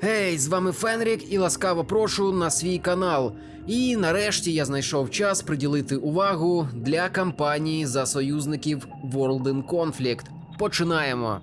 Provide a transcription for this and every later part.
Гей, з вами Фенрік і ласкаво прошу на свій канал. І нарешті я знайшов час приділити увагу для кампанії за союзників World in Conflict. Починаємо.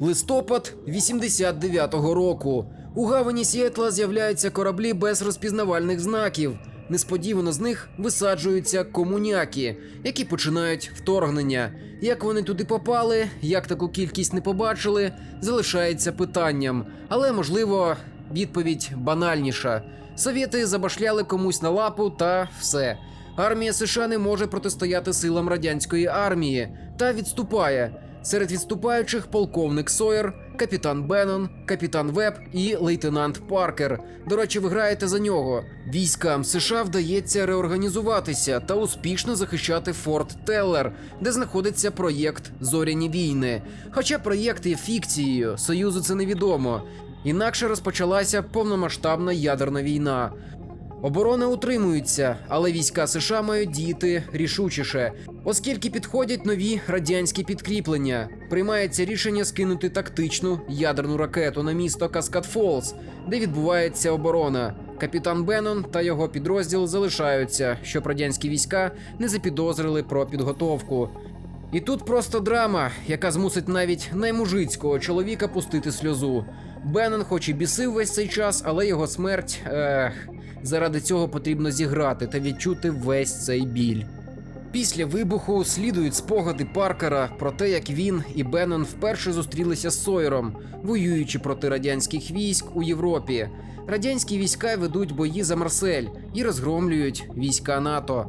Листопад 89-го року. У гавані Сіетла з'являються кораблі без розпізнавальних знаків. Несподівано з них висаджуються комуняки, які починають вторгнення. Як вони туди попали, як таку кількість не побачили, залишається питанням. Але можливо, відповідь банальніша. Совєти забашляли комусь на лапу та все. Армія США не може протистояти силам радянської армії та відступає. Серед відступаючих полковник Сойер, капітан Беннон, капітан Веб і лейтенант Паркер. До речі, ви граєте за нього. Військам США вдається реорганізуватися та успішно захищати Форт Теллер, де знаходиться проєкт Зоряні війни. Хоча проєкт є фікцією, союзу це невідомо. Інакше розпочалася повномасштабна ядерна війна. Оборона утримується, але війська США мають діяти рішучіше, оскільки підходять нові радянські підкріплення. Приймається рішення скинути тактичну ядерну ракету на місто Каскад Фолз, де відбувається оборона. Капітан Беннон та його підрозділ залишаються, щоб радянські війська не запідозрили про підготовку. І тут просто драма, яка змусить навіть наймужицького чоловіка пустити сльозу. Беннон хоч і бісив весь цей час, але його смерть. Ех, заради цього потрібно зіграти та відчути весь цей біль. Після вибуху слідують спогади Паркера про те, як він і Беннон вперше зустрілися з Сойером, воюючи проти радянських військ у Європі. Радянські війська ведуть бої за Марсель і розгромлюють війська НАТО.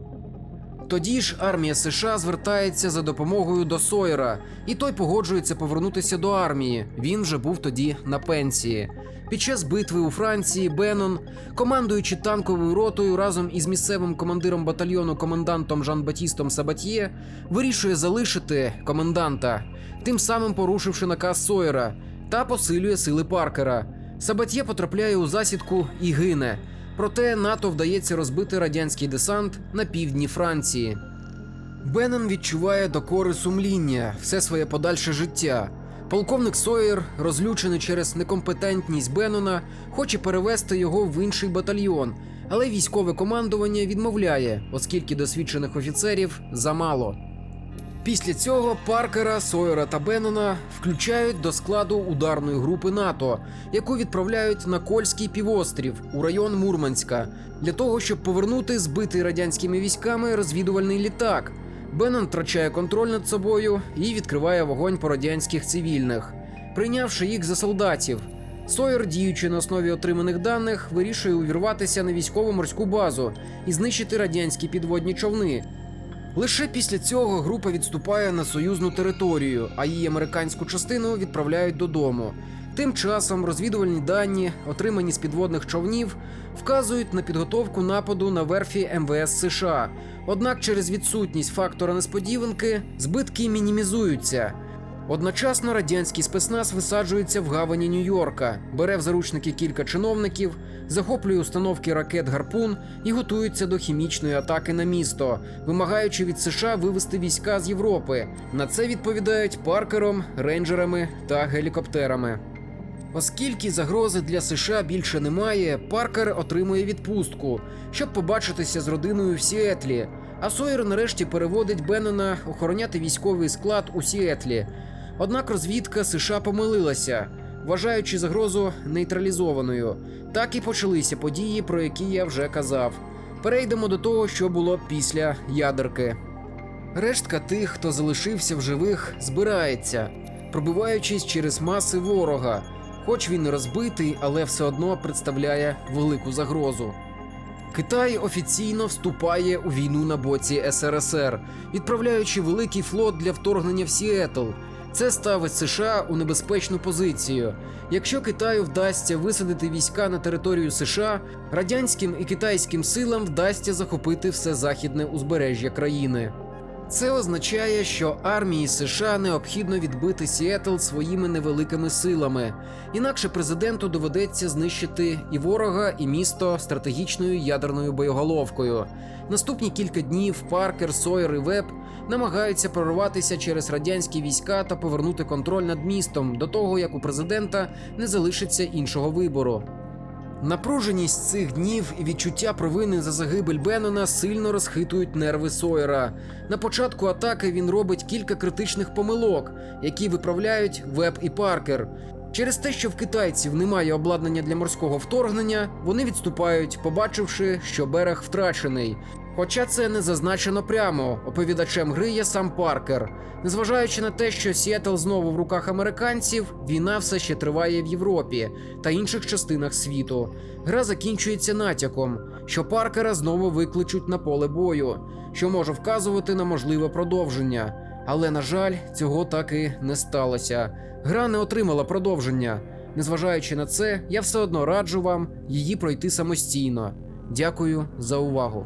Тоді ж армія США звертається за допомогою до Сойера, і той погоджується повернутися до армії. Він вже був тоді на пенсії. Під час битви у Франції Беннон, командуючи танковою ротою разом із місцевим командиром батальйону комендантом Жан-Батістом Сабатьє, вирішує залишити коменданта, тим самим порушивши наказ Сойера, та посилює сили Паркера. Сабатьє потрапляє у засідку і гине. Проте НАТО вдається розбити радянський десант на півдні Франції. Беннон відчуває докори сумління все своє подальше життя. Полковник Сойер, розлючений через некомпетентність Беннона, хоче перевести його в інший батальйон, але військове командування відмовляє, оскільки досвідчених офіцерів замало. Після цього Паркера, Сойера та Беннона включають до складу ударної групи НАТО, яку відправляють на Кольський півострів у район Мурманська для того, щоб повернути збитий радянськими військами розвідувальний літак. Беннон втрачає контроль над собою і відкриває вогонь по радянських цивільних, прийнявши їх за солдатів. Сойер, діючи на основі отриманих даних, вирішує увірватися на військово-морську базу і знищити радянські підводні човни. Лише після цього група відступає на союзну територію, а її американську частину відправляють додому. Тим часом розвідувальні дані, отримані з підводних човнів, вказують на підготовку нападу на верфі МВС США. Однак через відсутність фактора несподіванки збитки мінімізуються. Одночасно радянський спецназ висаджується в гавані Нью-Йорка, бере в заручники кілька чиновників, захоплює установки ракет Гарпун і готується до хімічної атаки на місто, вимагаючи від США вивести війська з Європи. На це відповідають паркером, рейнджерами та гелікоптерами. Оскільки загрози для США більше немає, Паркер отримує відпустку, щоб побачитися з родиною в Сіетлі. А Сойер нарешті переводить Беннона охороняти військовий склад у Сіетлі. Однак розвідка США помилилася, вважаючи загрозу нейтралізованою. Так і почалися події, про які я вже казав. Перейдемо до того, що було після ядерки. Рештка тих, хто залишився в живих, збирається, пробиваючись через маси ворога. Хоч він розбитий, але все одно представляє велику загрозу. Китай офіційно вступає у війну на боці СРСР, відправляючи великий флот для вторгнення в Сіетл. Це ставить США у небезпечну позицію. Якщо Китаю вдасться висадити війська на територію США, радянським і китайським силам вдасться захопити все західне узбережжя країни. Це означає, що армії США необхідно відбити Сіетл своїми невеликими силами, інакше президенту доведеться знищити і ворога, і місто стратегічною ядерною боєголовкою. Наступні кілька днів Паркер, Сойер і Веб намагаються прорватися через радянські війська та повернути контроль над містом до того, як у президента не залишиться іншого вибору. Напруженість цих днів і відчуття провини за загибель Беннона сильно розхитують нерви Сойера. На початку атаки він робить кілька критичних помилок, які виправляють Веб і Паркер. Через те, що в китайців немає обладнання для морського вторгнення, вони відступають, побачивши, що берег втрачений. Хоча це не зазначено прямо, оповідачем гри є сам Паркер. Незважаючи на те, що Сіетл знову в руках американців, війна все ще триває в Європі та інших частинах світу. Гра закінчується натяком, що Паркера знову викличуть на поле бою, що може вказувати на можливе продовження. Але, на жаль, цього так і не сталося. Гра не отримала продовження. Незважаючи на це, я все одно раджу вам її пройти самостійно. Дякую за увагу.